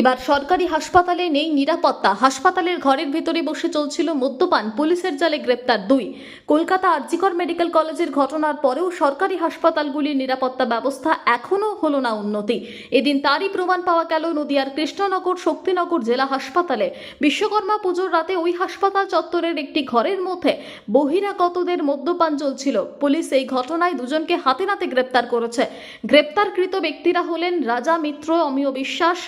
এবার সরকারি হাসপাতালে নেই নিরাপত্তা। হাসপাতালের ঘরের ভেতরে বসে চলছিল মদ্যপান। পুলিশের জালে গ্রেপ্তার দুই। কলকাতা আরজিকর মেডিকেল কলেজের ঘটনার পরেও সরকারি হাসপাতালগুলির নিরাপত্তা ব্যবস্থা এখনও হলো না উন্নতি। এদিন তারই প্রমাণ পাওয়া গেল নদিয়ার কৃষ্ণনগর শক্তিনগর জেলা হাসপাতালে। বিশ্বকর্মা পুজোর রাতে ওই হাসপাতাল চত্বরের একটি ঘরের মধ্যে বহিরাগতদের মদ্যপান চলছিল। পুলিশ এই ঘটনায় দুজনকে হাতে নাতে গ্রেপ্তার করেছে। গ্রেপ্তারকৃত ব্যক্তিরা হলেন রাজা মিত্র অমিয় বিশ্বাস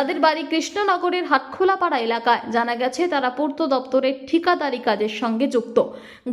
যাদের বাড়ি কৃষ্ণনগরের হাটখোলাপাড়া এলাকায়, জানা গেছে তারা পূর্ত দপ্তরের ঠিকাদারি কাজের সঙ্গে যুক্ত।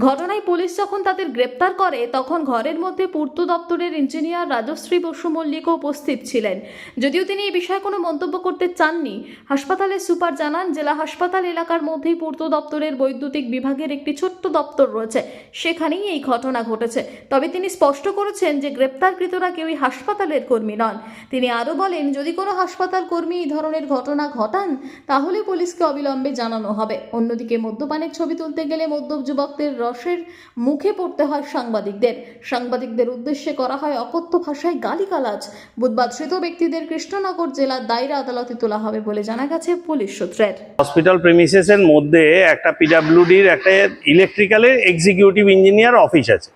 ঘটনায় পুলিশ যখন তাদের গ্রেপ্তার করে, তখন ঘরের মধ্যে পূর্ত দপ্তরের ইঞ্জিনিয়ার রাজশ্রী বসু মল্লিকও উপস্থিত ছিলেন। যদিও তিনি এই বিষয়ে কোনো মন্তব্য করতে চাননি হাসপাতালের সুপার জানান, জেলা হাসপাতাল এলাকার মধ্যেই পূর্ত দপ্তরের বৈদ্যুতিক বিভাগের একটি ছোট্ট দপ্তর রয়েছে। সেখানেই এই ঘটনা ঘটেছে। তবে তিনি স্পষ্ট করেছেন যে গ্রেপ্তারকৃতরা কেউই হাসপাতালের কর্মী নন। তিনি আরও বলেন, যদি কোনো হাসপাতাল কর্মী ধরনের ঘটনা ঘটান, তাহলে পুলিশকে অবিলম্বে জানানো হবে। অন্যদিকে মদ্যপানের ছবি তুলতে গেলে মদ্যপ যুবকদের রসের মুখে পড়তে হয় সাংবাদিকদের। সাংবাদিকদের উদ্দেশ্যে করা হয় অকথ্য ভাষায় গালিগালাজ। বুধবার ধৃত ব্যক্তিদের কৃষ্ণনগর জেলার দায়রা আদালতে তোলা হবে বলে জানা গেছে পুলিশ সূত্রের। হসপিটাল প্রেমিসেসের মধ্যে একটা পিডাব্লিউডির একটা ইলেকট্রিক্যালের এক্সিকিউটিভ ইঞ্জিনিয়ার অফিস আছে।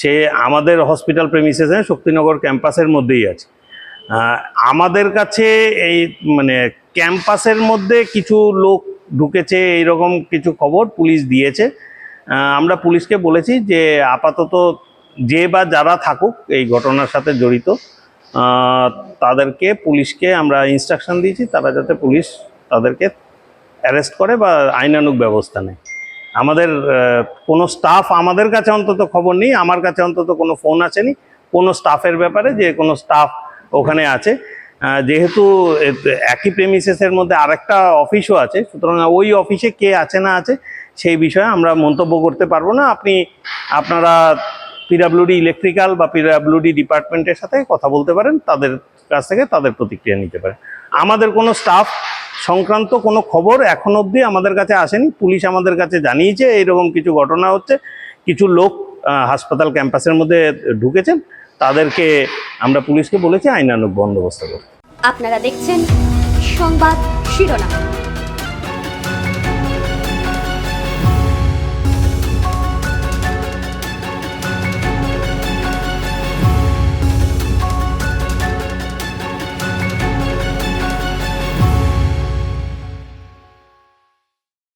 সে আমাদের হসপিটাল প্রেমিসেসে শক্তিনগর ক্যাম্পাসের মধ্যেই আছে। আমাদের কাছে এই মানে ক্যাম্পাসের মধ্যে কিছু লোক ঢুকেছে, এইরকম কিছু খবর পুলিশ দিয়েছে। আমরা পুলিশকে বলেছি যে, আপাতত যে বা যারা থাকুক, এই ঘটনার সাথে জড়িত তাদেরকে পুলিশকে আমরা ইনস্ট্রাকশন দিয়েছি, তারা যাতে পুলিশ তাদেরকে অ্যারেস্ট করে বা আইনানুগ ব্যবস্থা নেয়। আমাদের কোনো স্টাফ আমাদের কাছে অন্তত খবর নেই, আমার কাছে অন্তত কোনো ফোন আসেনি। কোনো স্টাফের ব্যাপারে যে কোনো স্টাফ ওখানে আছে। যেহেতু একই প্রেমিসেসের মধ্যে আরেকটা অফিসও আছে, সুতরাং ওই অফিসে কে আছে না আছে, সেই বিষয়ে আমরা মন্তব্য করতে পারব না। আপনি, আপনারা পিডাব্লিউডি ইলেকট্রিক্যাল বা পিডাব্লিউডি ডিপার্টমেন্টের সাথে কথা বলতে পারেন, তাদের কাছ থেকে তাদের প্রতিক্রিয়া নিতে পারেন। আমাদের কোনো স্টাফ সংক্রান্ত কোনো খবর এখন অবধি আমাদের কাছে আসেনি। পুলিশ আমাদের কাছে জানিয়েছে, এইরকম কিছু ঘটনা হচ্ছে। কিছু লোক হাসপাতাল ক্যাম্পাসের মধ্যে ঢুকেছেন। তাদেরকে আমরা পুলিশকে বলেছি আইনানুক বন্দোবস্ত করতে। আপনারা দেখছেন সংবাদ শিরোনাম।